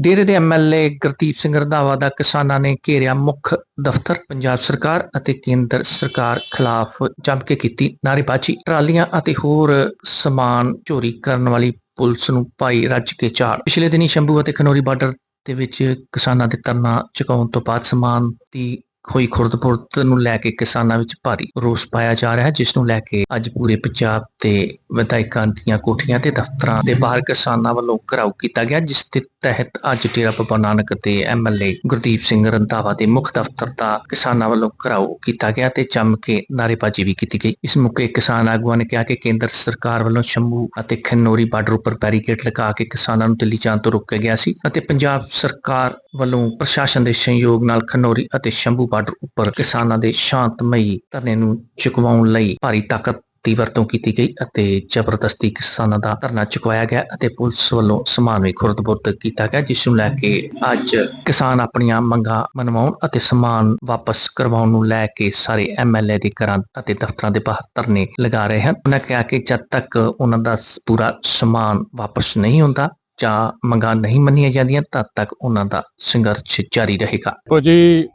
ਡੇਰੇ ਦੇ ਐਮਐਲਏ ਗੁਰਦੀਪ ਸਿੰਘ ਰੰਧਾਵਾ ਦਾ ਕਿਸਾਨਾਂ ਨੇ ਘੇਰਿਆ ਮੁੱਖ ਦਫ਼ਤਰ, ਪੰਜਾਬ ਸਰਕਾਰ ਅਤੇ ਕੇਂਦਰ ਸਰਕਾਰ ਖਿਲਾਫ ਜੰਮ ਕੇ ਕੀਤੀ ਨਾਅਰੇਬਾਜ਼ੀ, ਟਰਾਲੀਆਂ ਅਤੇ ਹੋਰ ਸਮਾਨ ਚੋਰੀ ਕਰਨ ਵਾਲੀ ਪੁਲਿਸ ਨੂੰ ਪਾਈ ਰੱਜ ਕੇ ਚਾੜ। ਪਿਛਲੇ ਦਿਨੀ ਸ਼ੰਭੂ ਅਤੇ ਖਨੋਰੀ ਬਾਰਡਰ ਦੇ ਵਿੱਚ ਕਿਸਾਨਾਂ ਦੇ ਧਰਨਾ ਚੁਕਾਉਣ ਤੋਂ ਬਾਅਦ ਸਮਾਨ ਦੀ ਹੋਈ ਖੁਰਦ-ਪੁਰਦ ਨੂੰ ਲੈ ਕੇ ਕਿਸਾਨਾਂ ਵਿੱਚ ਭਾਰੀ ਰੋਸ ਪਾਇਆ ਜਾ ਰਿਹਾ ਹੈ, ਜਿਸ ਨੂੰ ਲੈ ਕੇ ਅੱਜ ਪੂਰੇ ਪੰਜਾਬ ਤੇ ਵਿਧਾਇਕਾਂ ਦੀਆਂ ਕੋਠੀਆਂ ਤੇ ਦਫ਼ਤਰਾਂ ਦੇ ਬਾਹਰ ਕਿਸਾਨਾਂ ਵੱਲੋਂ ਘਰਾਓ ਕੀਤਾ ਗਿਆ, ਜਿਸ ਤੇ ਤਹਿਤ ਅੱਜ ਡੇਰਾ ਬਾਬਾ ਨਾਨਕ ਤੇ ਐਮਐਲਏ ਗੁਰਦੀਪ ਸਿੰਘ ਰੰਧਾਵਾ ਦੇ ਮੁੱਖ ਦਫ਼ਤਰ ਦਾ ਕਿਸਾਨਾਂ ਵੱਲੋਂ ਘਰਾਓ ਕੀਤਾ ਗਿਆ ਤੇ ਜੰਮ ਕੇ ਨਾਅਰੇਬਾਜ਼ੀ ਵੀ ਕੀਤੀ ਗਈ। ਇਸ ਮੌਕੇ ਕਿਸਾਨ ਆਗੂਆਂ ਨੇ ਕਿਹਾ ਕਿ ਕੇਂਦਰ ਸਰਕਾਰ ਵੱਲੋਂ ਸ਼ੰਭੂ ਅਤੇ ਖਨੋਰੀ ਬਾਰਡਰ ਉੱਪਰ ਬੈਰੀਕੇਡ ਲਗਾ ਕੇ ਕਿਸਾਨਾਂ ਨੂੰ ਦਿੱਲੀ ਜਾਣ ਤੋਂ ਰੋਕਿਆ ਗਿਆ ਸੀ ਅਤੇ ਪੰਜਾਬ ਸਰਕਾਰ ਵੱਲੋਂ ਪ੍ਰਸ਼ਾਸਨ ਦੇ ਸਹਿਯੋਗ ਨਾਲ ਖਨੌਰੀ ਅਤੇ ਸ਼ੰਭੂ ਬਾਰਡਰ ਉੱਪਰ ਕਿਸਾਨਾਂ ਦੇ ਸ਼ਾਂਤਮਈ ਧਰਨੇ ਨੂੰ ਚੁਕਵਾਉਣ ਲਈ ਭਾਰੀ ਤਾਕਤ ਦੀ ਵਰਤੋਂ ਕੀਤੀ ਗਈ ਅਤੇ ਜ਼ਬਰਦਸਤੀ ਕਿਸਾਨਾਂ ਦਾ ਧਰਨਾ ਚੁਕਵਾਇਆ ਗਿਆ ਅਤੇ ਪੁਲਿਸ ਵੱਲੋਂ ਸਮਾਨ ਵੀ ਖੁਰਦ-ਬੁਰਦ ਕੀਤਾ ਗਿਆ, ਜਿਸ ਨੂੰ ਲੈ ਕੇ ਅੱਜ ਕਿਸਾਨ ਆਪਣੀਆਂ ਮੰਗਾਂ ਮਨਵਾਉਣ ਅਤੇ ਸਮਾਨ ਵਾਪਸ ਕਰਵਾਉਣ ਨੂੰ ਲੈ ਕੇ ਸਾਰੇ ਐਮਐਲਏ ਦੇ ਘਰਾਂ ਅਤੇ ਦਫ਼ਤਰਾਂ ਦੇ ਬਾਹਰ ਧਰਨੇ ਲਗਾ ਰਹੇ ਹਨ। ਉਹਨਾਂ ਕਿਹਾ ਕਿ ਜਦ ਤੱਕ ਉਹਨਾਂ ਦਾ ਪੂਰਾ ਸਮਾਨ ਵਾਪਸ ਨਹੀਂ ਹੁੰਦਾ ਜਾਂ ਮੰਗਾਂ ਨਹੀਂ ਮੰਨੀਆਂ ਜਾਂਦੀਆਂ, ਤਦ ਤੱਕ ਉਹਨਾਂ ਦਾ ਸੰਘਰਸ਼ ਜਾਰੀ ਰਹੇਗਾ। ਜੀ,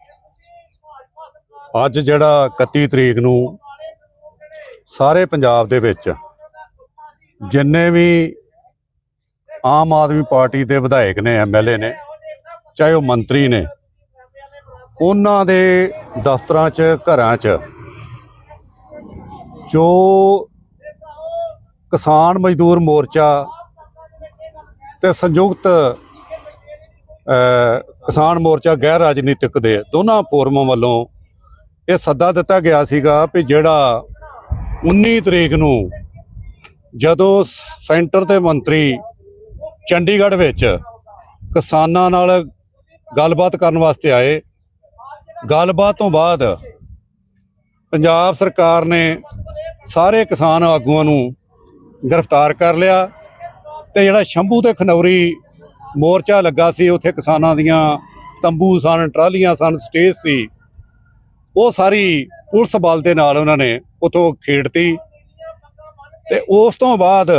ਅੱਜ ਜਿਹੜਾ 31 ਤਰੀਕ ਨੂੰ ਸਾਰੇ ਪੰਜਾਬ ਦੇ ਵਿੱਚ ਜਿੰਨੇ ਵੀ ਆਮ ਆਦਮੀ ਪਾਰਟੀ ਦੇ ਵਿਧਾਇਕ ਨੇ ਐਮਐਲਏ ਨੇ, ਚਾਹੇ ਉਹ ਮੰਤਰੀ ਨੇ, ਉਹਨਾਂ ਦੇ ਦਫ਼ਤਰਾਂ 'ਚ, ਘਰਾਂ 'ਚ ਜੋ ਕਿਸਾਨ ਮਜ਼ਦੂਰ ਮੋਰਚਾ ਤੇ ਸੰਯੁਕਤ ਕਿਸਾਨ ਮੋਰਚਾ ਗੈਰ ਰਾਜਨੀਤਿਕ ਦੇ ਦੋਨਾਂ ਫੋਰਮਾਂ ਵੱਲੋਂ ਇਹ ਸੱਦਾ ਦਿੱਤਾ ਗਿਆ ਸੀਗਾ ਵੀ ਜਿਹੜਾ 19 ਤਰੀਕ ਨੂੰ ਜਦੋਂ ਸੈਂਟਰ ਦੇ ਮੰਤਰੀ ਚੰਡੀਗੜ੍ਹ ਵਿੱਚ ਕਿਸਾਨਾਂ ਨਾਲ ਗੱਲਬਾਤ ਕਰਨ ਵਾਸਤੇ ਆਏ। ਗੱਲਬਾਤ ਤੋਂ ਬਾਅਦ ਪੰਜਾਬ ਸਰਕਾਰ ਨੇ ਸਾਰੇ ਕਿਸਾਨ ਆਗੂਆਂ ਨੂੰ ਗ੍ਰਿਫਤਾਰ ਕਰ ਲਿਆ ਤੇ ਜਿਹੜਾ ਸ਼ੰਭੂ ਤੇ ਖਨੌਰੀ ਮੋਰਚਾ ਲੱਗਾ ਸੀ, ਉੱਥੇ ਕਿਸਾਨਾਂ ਦੀਆਂ ਤੰਬੂ ਸਨ, ਟਰਾਲੀਆਂ ਸਨ, ਸਟੇਜ ਸੀ। ਉਹ ਸਾਰੀ ਪੁਲਿਸ ਬਲ ਦੇ ਨਾਲ ਉਹਨਾਂ ਨੇ ਉਥੋਂ ਖੇਡਤੀ ਤੇ ਉਸ ਤੋਂ ਬਾਅਦ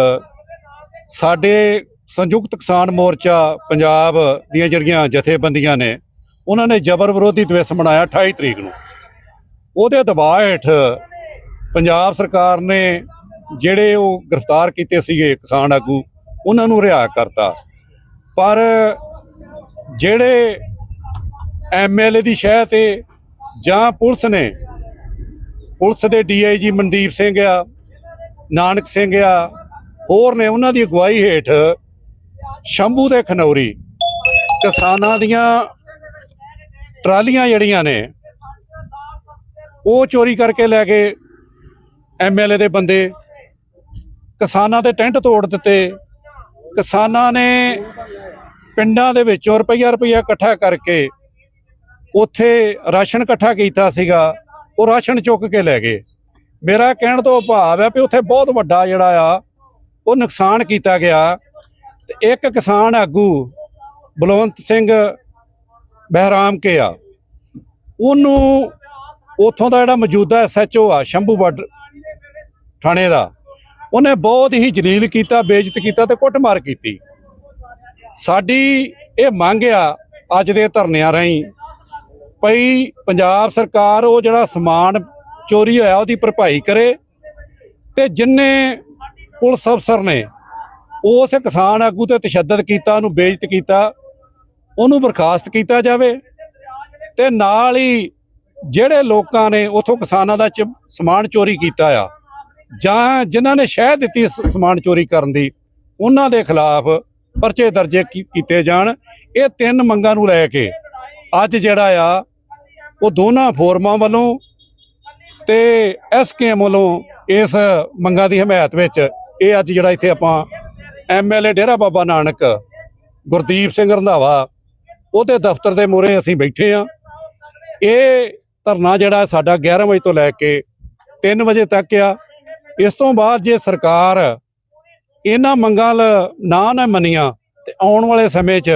ਸਾਡੇ ਸੰਯੁਕਤ ਕਿਸਾਨ ਮੋਰਚਾ ਪੰਜਾਬ ਦੀਆਂ ਜਿਹੜੀਆਂ ਜਥੇਬੰਦੀਆਂ ਨੇ, ਉਹਨਾਂ ਨੇ ਜ਼ਬਰ ਵਿਰੋਧੀ ਦਿਵਸ ਮਨਾਇਆ 28 ਤਰੀਕ ਨੂੰ। ਉਹਦੇ ਦਬਾਅ ਹੇਠ ਪੰਜਾਬ ਸਰਕਾਰ ਨੇ ਜਿਹੜੇ ਉਹ ਗ੍ਰਿਫਤਾਰ ਕੀਤੇ ਸੀਗੇ ਕਿਸਾਨ ਆਗੂ, ਉਹਨਾਂ ਨੂੰ ਰਿਹਾ ਕਰਤਾ। ਪਰ ਜਿਹੜੇ ਐਮਐਲਏ ਦੀ ਸ਼ਹਿ ਤੇ ਜਾਂ ਪੁਲਿਸ ਨੇ ਪੁਲਿਸ ਦੇ ਡੀਆਈਜੀ ਮਨਦੀਪ ਸਿੰਘ ਆ, ਨਾਨਕ ਸਿੰਘ ਆ, ਹੋਰ ਨੇ ਉਹਨਾਂ ਦੀ ਅਗਵਾਈ ਹੇਠ ਸ਼ੰਭੂ ਦੇ ਖਨੌਰੀ ਕਿਸਾਨਾਂ ਦੀਆਂ ਟਰਾਲੀਆਂ ਜਿਹੜੀਆਂ ਨੇ, ਉਹ ਚੋਰੀ ਕਰਕੇ ਲੈ ਗਏ ਐਮਐਲਏ ਦੇ ਬੰਦੇ ਕਿਸਾਨਾਂ ਦੇ ਟੈਂਟ ਤੋੜ ਦਿੱਤੇ। ਕਿਸਾਨਾਂ ਨੇ ਪਿੰਡਾਂ ਦੇ ਵਿੱਚੋਂ ਰੁਪਈਆ ਰੁਪਈਆ ਇਕੱਠਾ ਕਰਕੇ ਉੱਥੇ ਰਾਸ਼ਨ ਇਕੱਠਾ ਕੀਤਾ ਸੀਗਾ। ਉਹ ਰਾਸ਼ਨ ਚੁੱਕ ਕੇ ਲੈ ਗਏ। ਮੇਰਾ ਕਹਿਣ ਤੋਂ ਭਾਵ ਹੈ ਵੀ ਉੱਥੇ ਬਹੁਤ ਵੱਡਾ ਜਿਹੜਾ ਆ, ਉਹ ਨੁਕਸਾਨ ਕੀਤਾ ਗਿਆ। ਤੇ ਇੱਕ ਕਿਸਾਨ ਆਗੂ ਬਲਵੰਤ ਸਿੰਘ ਬਹਿਰਾਮ ਕੇ ਆ। ਉਹਨੂੰ ਉੱਥੋਂ ਦਾ ਜਿਹੜਾ ਮੌਜੂਦਾ ਐਸਐਚਓ ਆ, ਸ਼ੰਭੂ ਬਾਰਡਰ ਥਾਣੇ ਦਾ, ਉਹਨੇ ਬਹੁਤ ਹੀ ਜਲੀਲ ਕੀਤਾ, ਬੇਇੱਜ਼ਤ ਕੀਤਾ ਤੇ ਕੁੱਟਮਾਰ ਕੀਤੀ। ਸਾਡੀ ਇਹ ਮੰਗ ਆ ਅੱਜ ਦੇ ਧਰਨਿਆਂ ਰਾਹੀਂ ਪਈ ਪੰਜਾਬ ਸਰਕਾਰ ਉਹ ਜਿਹੜਾ ਸਮਾਨ ਚੋਰੀ ਹੋਇਆ, ਉਹਦੀ ਭਰਪਾਈ ਕਰੇ ਤੇ ਜਿੰਨੇ ਪੁਲਿਸ ਅਫਸਰ ਨੇ, ਉਸ ਕਿਸਾਨ ਆਗੂ ਤੇ ਤਸ਼ੱਦਦ ਕੀਤਾ, ਉਹਨੂੰ ਬੇਇੱਜ਼ਤ ਕੀਤਾ, ਉਹਨੂੰ ਬਰਖਾਸਤ ਕੀਤਾ ਜਾਵੇ ਤੇ ਨਾਲ ਹੀ ਜਿਹੜੇ ਲੋਕਾਂ ਨੇ ਉਥੋਂ ਕਿਸਾਨਾਂ ਦਾ ਚ- ਸਮਾਨ ਚੋਰੀ ਕੀਤਾ ਆ, ਜਾਂ ਜਿਨ੍ਹਾਂ ਨੇ ਸ਼ਹਿ ਦਿੱਤੀ ਸਮਾਨ ਚੋਰੀ ਕਰਨ ਦੀ, ਉਹਨਾਂ ਦੇ ਖਿਲਾਫ ਪਰਚੇ ਦਰਜੇ ਕੀ- ਕੀਤੇ ਜਾਣ। ਇਹ ਤਿੰਨ ਮੰਗਾਂ ਨੂੰ ਲੈ ਕੇ ਅੱਜ ਜਿਹੜਾ ਆ ਉਹ ਦੋਨਾਂ ਫੋਰਮਾਂ ਵੱਲੋਂ ਤੇ ਐਸਕੇਐਮ ਵੱਲੋਂ ਇਸ ਮੰਗਾਂ ਦੀ ਹਮਾਇਤ ਵਿੱਚ ਇਹ ਅੱਜ ਜਿਹੜਾ ਇੱਥੇ ਆਪਾਂ ਐਮਐਲਏ ਡੇਰਾ ਬਾਬਾ ਨਾਨਕ ਗੁਰਦੀਪ ਸਿੰਘ ਰੰਧਾਵਾ ਉਹਦੇ ਦਫ਼ਤਰ ਦੇ ਮੂਹਰੇ ਅਸੀਂ ਬੈਠੇ ਆ ਇਹ ਧਰਨਾ ਜਿਹੜਾ ਸਾਡਾ 11 ਵਜੇ ਤੋਂ ਲੈ ਕੇ 3 ਵਜੇ ਤੱਕ ਆ। ਇਸ ਤੋਂ ਬਾਅਦ ਜੇ ਸਰਕਾਰ ਇਹਨਾਂ ਮੰਗਾਂ ਨਾ ਨਾ ਮੰਨੀਆਂ ਤੇ ਆਉਣ ਵਾਲੇ ਸਮੇਂ 'ਚ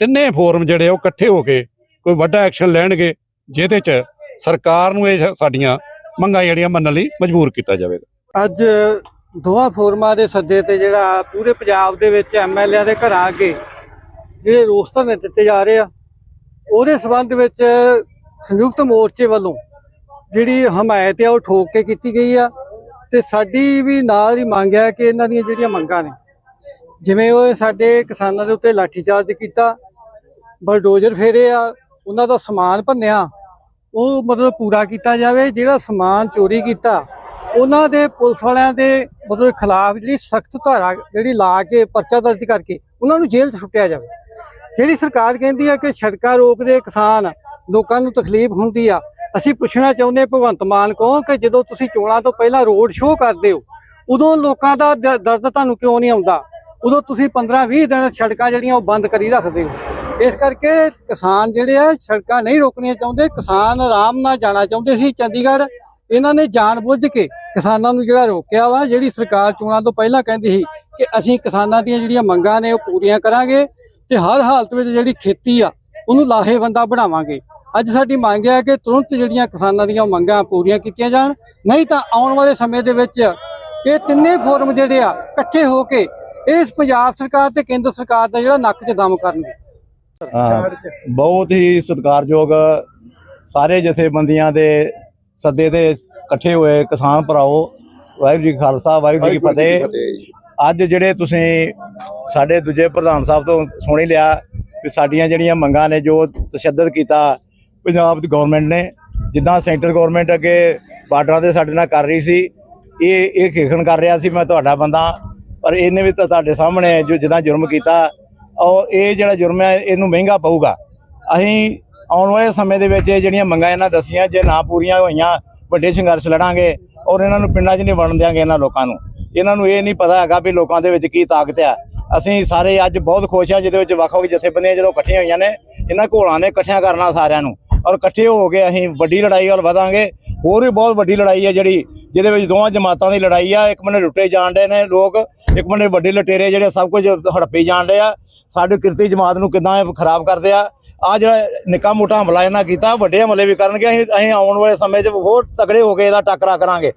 ਤਿੰਨੇ ਫੋਰਮ ਜਿਹੜੇ ਉਹ ਇਕੱਠੇ ਹੋ ਕੇ ਕੋਈ ਵੱਡਾ ਐਕਸ਼ਨ ਲੈਣਗੇ। ਜਿਹਦੇ 'ਚ ਸਰਕਾਰ ਨੂੰ ਇਹ ਸਾਡੀਆਂ ਮੰਗਾਂ ਜਿਹੜੀਆਂ ਮੰਨਣ ਲਈ ਮਜਬੂਰ ਕੀਤਾ ਜਾਵੇਗਾ। ਅੱਜ ਦੋਵਾਂ ਫੋਰਮਾਂ ਦੇ ਸੱਦੇ ਤੇ ਜਿਹੜਾ ਪੂਰੇ ਪੰਜਾਬ ਦੇ ਵਿੱਚ ਐਮਐਲਏ ਦੇ ਘਰਾਂ ਅੱਗੇ ਜਿਹੜੇ ਰੋਸ ਧਰਨੇ ਦਿੱਤੇ ਜਾ ਰਹੇ ਆ, ਉਹਦੇ ਸਬੰਧ ਵਿੱਚ ਸੰਯੁਕਤ ਮੋਰਚੇ ਵੱਲੋਂ ਜਿਹੜੀ ਹਮਾਇਤ ਆ ਉਹ ਠੋਕ ਕੇ ਕੀਤੀ ਗਈ ਆ ਤੇ ਸਾਡੀ ਵੀ ਨਾਲ ਹੀ ਮੰਗ ਹੈ ਕਿ ਇਹਨਾਂ ਦੀਆਂ ਜਿਹੜੀਆਂ ਮੰਗਾਂ ਨੇ, ਜਿਵੇਂ ਉਹ ਸਾਡੇ ਕਿਸਾਨਾਂ ਦੇ ਉੱਤੇ ਲਾਠੀਚਾਰਜ ਕੀਤਾ, ਬਲਡੋਜ਼ਰ ਫੇਰੇ ਆ ਉਹਨਾਂ ਦਾ ਸਮਾਨ ਭੰਨਿਆ, ਉਹ ਮਤਲਬ ਪੂਰਾ ਕੀਤਾ ਜਾਵੇ, ਜਿਹੜਾ ਸਮਾਨ ਚੋਰੀ ਕੀਤਾ, ਉਹਨਾਂ ਦੇ ਪੁਲਿਸ ਵਾਲਿਆਂ ਦੇ ਮਤਲਬ ਖਿਲਾਫ ਜਿਹੜੀ ਸਖਤ ਧਾਰਾ ਜਿਹੜੀ ਲਾ ਕੇ ਪਰਚਾ ਦਰਜ ਕਰਕੇ ਉਹਨਾਂ ਨੂੰ ਜੇਲ੍ਹ 'ਚ ਸੁੱਟਿਆ ਜਾਵੇ। ਜਿਹੜੀ ਸਰਕਾਰ ਕਹਿੰਦੀ ਆ ਕਿ ਸੜਕਾਂ ਰੋਕਦੇ ਕਿਸਾਨ, ਲੋਕਾਂ ਨੂੰ ਤਕਲੀਫ ਹੁੰਦੀ ਆ, ਅਸੀਂ ਪੁੱਛਣਾ ਚਾਹੁੰਦੇ ਭਗਵੰਤ ਮਾਨ ਕੋ ਕਿ ਜਦੋਂ ਤੁਸੀਂ ਚੋਣਾਂ ਤੋਂ ਪਹਿਲਾਂ ਰੋਡ ਸ਼ੋਅ ਕਰਦੇ ਹੋ, ਉਦੋਂ ਲੋਕਾਂ ਦਾ ਦ- ਦਰਦ ਤੁਹਾਨੂੰ ਕਿਉਂ ਨਹੀਂ ਆਉਂਦਾ? ਉਦੋਂ ਤੁਸੀਂ 15-20 ਦਿਨ ਸੜਕਾਂ ਜਿਹੜੀਆਂ ਉਹ ਬੰਦ ਕਰੀ ਰੱਖਦੇ ਹੋ। ਇਸ ਕਰਕੇ ਕਿਸਾਨ ਜਿਹੜੇ ਆ, ਸੜਕਾਂ ਨਹੀਂ ਰੋਕਣੀਆਂ ਚਾਹੁੰਦੇ, ਕਿਸਾਨ ਆਰਾਮ ਨਾਲ ਜਾਣਾ ਚਾਹੁੰਦੇ ਸੀ। ਚੰਡੀਗੜ੍ਹ ਇਹਨਾਂ ਨੇ ਜਾਣਬੁੱਝ ਕੇ ਕਿਸਾਨਾਂ ਨੂੰ ਜਿਹੜਾ ਰੋਕਿਆ ਵਾ, ਜਿਹੜੀ ਸਰਕਾਰ ਚੋਣਾਂ ਤੋਂ ਪਹਿਲਾਂ ਕਹਿੰਦੀ ਸੀ ਕਿ ਅਸੀਂ ਕਿਸਾਨਾਂ ਦੀਆਂ ਜਿਹੜੀਆਂ ਮੰਗਾਂ ਨੇ ਉਹ ਪੂਰੀਆਂ ਕਰਾਂਗੇ ਤੇ ਹਰ ਹਾਲਤ ਵਿੱਚ ਜਿਹੜੀ ਖੇਤੀ ਆ, ਉਹਨੂੰ ਲਾਹੇਵੰਦਾ ਬਣਾਵਾਂਗੇ। ਅੱਜ ਸਾਡੀ ਮੰਗ ਹੈ ਕਿ ਤੁਰੰਤ ਜਿਹੜੀਆਂ ਕਿਸਾਨਾਂ ਦੀਆਂ ਮੰਗਾਂ ਪੂਰੀਆਂ ਕੀਤੀਆਂ ਜਾਣ। ਨਹੀਂ ਤਾਂ ਆਉਣ ਵਾਲੇ ਸਮੇਂ ਦੇ ਵਿੱਚ ਇਹ ਤਿੰਨੇ ਫੋਰਮ ਜਿਹੜੇ ਆ, ਇਕੱਠੇ ਹੋ ਕੇ ਇਸ ਪੰਜਾਬ ਸਰਕਾਰ ਤੇ ਕੇਂਦਰ ਸਰਕਾਰ ਦਾ ਜਿਹੜਾ ਨੱਕ 'ਚ ਦਮ ਕਰਨਗੇ। ਹਾਂ, ਬਹੁਤ ਹੀ ਸਤਿਕਾਰਯੋਗ ਸਾਰੇ ਜਥੇਬੰਦੀਆਂ ਦੇ ਸੱਦੇ ਤੇ ਇਕੱਠੇ ਹੋਏ ਕਿਸਾਨ ਭਰਾਓ ਵਾਹਿਗੁਰੂ ਜੀ ਕਾ ਖਾਲਸਾ ਵਾਹਿਗੁਰੂ ਜੀ ਕੀ ਫਤਿਹ। ਅੱਜ ਜਿਹੜੇ ਤੁਸੀਂ ਸਾਡੇ ਦੂਜੇ ਪ੍ਰਧਾਨ ਸਾਹਿਬ ਤੋਂ ਸੁਣ ਲਿਆ ਵੀ ਸਾਡੀਆਂ ਜਿਹੜੀਆਂ ਮੰਗਾਂ ਨੇ ਜੋ ਤਸ਼ੱਦਦ ਕੀਤਾ ਪੰਜਾਬ ਦੀ ਗਵਰਨਮੈਂਟ ਨੇ ਜਿੱਦਾਂ ਸੈਂਟਰ ਗਵਰਨਮੈਂਟ ਅੱਗੇ ਬਾਰਡਰਾਂ ਤੇ ਸਾਡੇ ਨਾਲ ਕਰ ਰਹੀ ਸੀ ਇਹ ਇਹ ਖੇਖਣ ਕਰ ਰਿਹਾ ਸੀ ਮੈਂ ਤੁਹਾਡਾ ਬੰਦਾ ਪਰ ਇਹਨੇ ਵੀ ਤਾਂ ਤੁਹਾਡੇ ਸਾਹਮਣੇ ਜੋ ਜਿੱਦਾਂ ਜੁਰਮ ਕੀਤਾ ਔਰ ਇਹ ਜਿਹੜਾ ਜੁਰਮ ਹੈ, ਇਹਨੂੰ ਮਹਿੰਗਾ ਪਊਗਾ। ਅਸੀਂ ਆਉਣ ਵਾਲੇ ਸਮੇਂ ਦੇ ਵਿੱਚ ਇਹ ਜਿਹੜੀਆਂ ਮੰਗਾਂ ਇਹਨਾਂ ਦੱਸੀਆਂ, ਜੇ ਨਾ ਪੂਰੀਆਂ ਹੋਈਆਂ, ਵੱਡੇ ਸੰਘਰਸ਼ ਲੜਾਂਗੇ ਔਰ ਇਹਨਾਂ ਨੂੰ ਪਿੰਡਾਂ 'ਚ ਨਹੀਂ ਵੜਨ ਦਿਆਂਗੇ ਇਹਨਾਂ ਲੋਕਾਂ ਨੂੰ। ਇਹਨਾਂ ਨੂੰ ਇਹ ਨਹੀਂ ਪਤਾ ਹੈਗਾ ਵੀ ਲੋਕਾਂ ਦੇ ਵਿੱਚ ਕੀ ਤਾਕਤ ਹੈ ਅਸੀਂ ਸਾਰੇ ਅੱਜ ਬਹੁਤ ਖੁਸ਼ ਹਾਂ ਜਿਹਦੇ ਵਿੱਚ ਵੱਖ-ਵੱਖ ਜਥੇਬੰਦੀਆਂ ਜਦੋਂ ਇਕੱਠੀਆਂ ਹੋਈਆਂ ਨੇ, ਇਹਨਾਂ ਘੋਲਾਂ ਨੇ ਇਕੱਠਿਆਂ ਕਰਨਾ ਸਾਰਿਆਂ ਨੂੰ। ਔਰ ਇਕੱਠੇ ਹੋ ਕੇ ਅਸੀਂ ਵੱਡੀ ਲੜਾਈ ਵੱਲ ਵਧਾਂਗੇ। ਹੋਰ ਵੀ ਬਹੁਤ ਵੱਡੀ ਲੜਾਈ ਹੈ ਜਿਹੜੀ, ਜਿਹਦੇ ਵਿੱਚ ਦੋਵਾਂ ਜਮਾਤਾਂ ਦੀ ਲੜਾਈ ਆ। ਇੱਕ ਬੰਨੇ ਲੁੱਟੇ ਜਾਣ ਦੇ ਨੇ ਲੋਕ, ਇੱਕ ਬੰਨੇ ਵੱਡੇ ਲਟੇਰੇ ਜਿਹੜੇ ਸਭ ਕੁਝ ਹੜੱਪੇ ਜਾਣ ਰਹੇ ਆ। ਸਾਡੀ ਕਿਰਤੀ ਜਮਾਤ ਨੂੰ ਕਿਦਾਂ ਖਰਾਬ ਕਰਦੇ ਆ। ਆ ਜਿਹੜਾ ਨਿੱਕਾ ਮੋਟਾ ਹਮਲਾ ਇਹਨਾਂ ਕੀਤਾ, ਵੱਡੇ ਹਮਲੇ ਵੀ ਕਰਨਗੇ। ਅਸੀਂ ਅਸੀਂ ਆਉਣ ਵਾਲੇ ਸਮੇਂ 'ਚ ਹੋਰ ਤਗੜੇ ਹੋ ਕੇ ਇਹਦਾ ਟੱਕਰਾ ਕਰਾਂਗੇ।